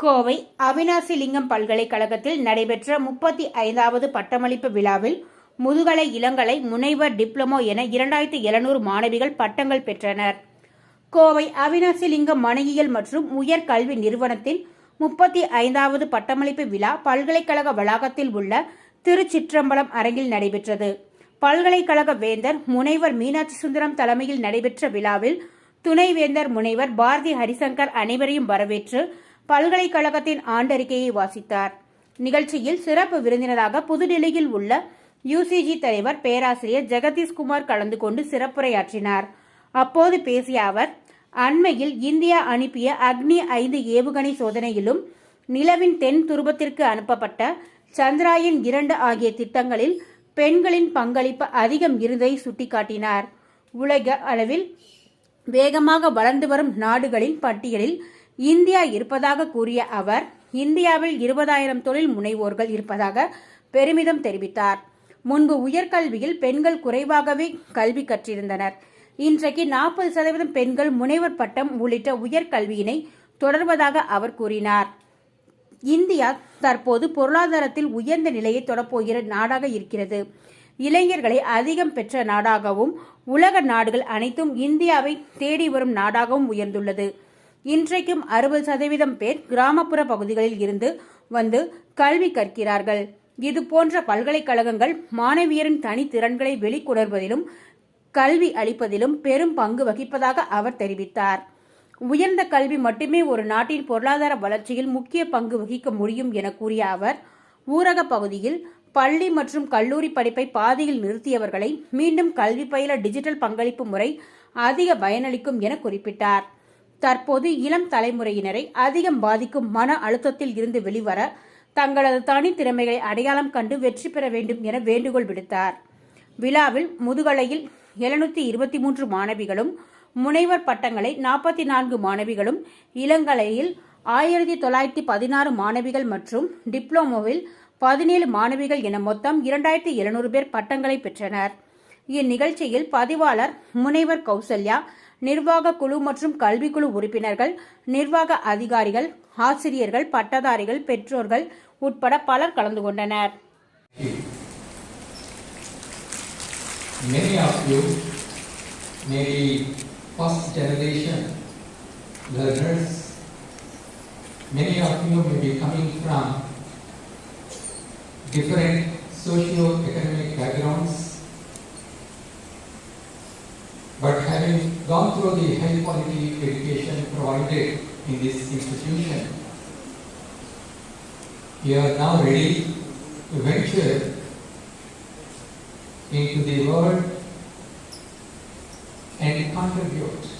கோவை அவினாசி லிங்கம் பல்கலைக்கழகத்தில் நடைபெற்ற முப்பத்தி ஐந்தாவது பட்டமளிப்பு விழாவில் முதுகலை இளங்கலை முனைவர் டிப்ளமோ என இரண்டாயிரத்தி எழுநூறு மாணவிகள் பட்டங்கள் பெற்றனர். கோவை அவினாசி லிங்கம் மனையியல் மற்றும் உயர் கல்வி நிறுவனத்தின் முப்பத்தி ஐந்தாவது பட்டமளிப்பு விழா பல்கலைக்கழக வளாகத்தில் உள்ள திருச்சிற்றம்பலம் அரங்கில் நடைபெற்றது. பல்கலைக்கழக வேந்தர் முனைவர் மீனாட்சி சுந்தரம் தலைமையில் நடைபெற்ற விழாவில் துணைவேந்தர் முனைவர் பாரதி ஹரிசங்கர் அனைவரையும் வரவேற்று பல்கலைக்கழகத்தின் ஆண்டறிக்கையை வாசித்தார். நிகழ்ச்சியில் சிறப்பு விருந்தினராக புதுடில்லியில் உள்ள யுசிஜி தலைவர் பேராசிரியர் ஜெகதீஷ்குமார் கலந்து கொண்டு சிறப்புரையாற்றினார். அப்போது பேசிய அவர் அண்மையில் இந்தியா அனுப்பிய அக்னி ஐந்து ஏவுகணை சோதனையிலும் நிலவின் தென் துருவத்திற்கு அனுப்பப்பட்ட சந்திராயன் இரண்டு ஆகிய திட்டங்களில் பெண்களின் பங்களிப்பு அதிகம் இருந்ததை சுட்டிக்காட்டினார். உலக அளவில் வேகமாக வளர்ந்து வரும் நாடுகளின் பட்டியலில் இந்தியா இருப்பதாக கூறிய அவர் இந்தியாவில் இருபதாயிரம் தொழில் முனைவோர்கள் இருப்பதாக பெருமிதம் தெரிவித்தார். முன்பு உயர்கல்வியில் பெண்கள் குறைவாகவே கல்வி கற்றிருந்தனர். இன்றைக்கு நாற்பது சதவீதம் பெண்கள் முனைவர் பட்டம் உள்ளிட்ட உயர்கல்வியினை தொடர்வதாக அவர் கூறினார். இந்தியா தற்போது பொருளாதாரத்தில் உயர்ந்த நிலையை தொடப்போகிற நாடாக இருக்கிறது. இளைஞர்களை அதிகம் பெற்ற நாடாகவும் உலக நாடுகள் அனைத்தும் இந்தியாவை தேடி வரும் நாடாகவும் உயர்ந்துள்ளது. இன்றைக்கும் அறுபது சதவீதம் பேர் கிராமப்புற பகுதிகளில் இருந்து வந்து கல்வி கற்கிறார்கள். இது போன்ற பல்கலைக்கழகங்கள் மாணவியரின் தனித்திறன்களை வெளிக்கொணர்வதிலும் கல்வி அளிப்பதிலும் பெரும் பங்கு வகிப்பதாக அவர் தெரிவித்தார். உயர்ந்த கல்வி மட்டுமே ஒரு நாட்டின் பொருளாதார வளர்ச்சியில் முக்கிய பங்கு வகிக்க முடியும் என கூறிய அவர் ஊரக பகுதியில் பள்ளி மற்றும் கல்லூரி படிப்பை பாதியில் நிறுத்தியவர்களை மீண்டும் கல்வி பயில டிஜிட்டல் பங்களிப்பு முறை அதிக பயனளிக்கும் என குறிப்பிட்டார். தற்போது இளம் தலைமுறையினரை அதிகம் பாதிக்கும் மன அழுத்தத்தில் இருந்து வெளிவர தங்களது தனித்திறமைகளை அடையாளம் கண்டு வெற்றி பெற வேண்டும் என வேண்டுகோள் விடுத்தார். விழாவில் முதுகலையில் எழுநூத்தி இருபத்தி மூன்று மாணவிகளும் முனைவர் பட்டங்களை நாற்பத்தி நான்கு மாணவிகளும் இளங்கலையில் ஆயிரத்தி தொள்ளாயிரத்தி பதினாறு மாணவிகள் மற்றும் டிப்ளோமாவில் பதினேழு மாணவிகள் என மொத்தம் இரண்டாயிரத்தி எழுநூறு பேர் பட்டங்களை பெற்றனர். இந்நிகழ்ச்சியில் பதிவாளர் முனைவர் கௌசல்யா நிர்வாக குழு மற்றும் கல்விக்குழு உறுப்பினர்கள் நிர்வாக அதிகாரிகள் ஆசிரியர்கள் பட்டதாரிகள் பெற்றோர்கள் உட்பட பலர் கலந்து கொண்டனர் Many of you may be first generation learners. Many of you may be coming from different socio-economic backgrounds. Having gone through the high quality education provided in this institution, you are now ready to venture into the world and contribute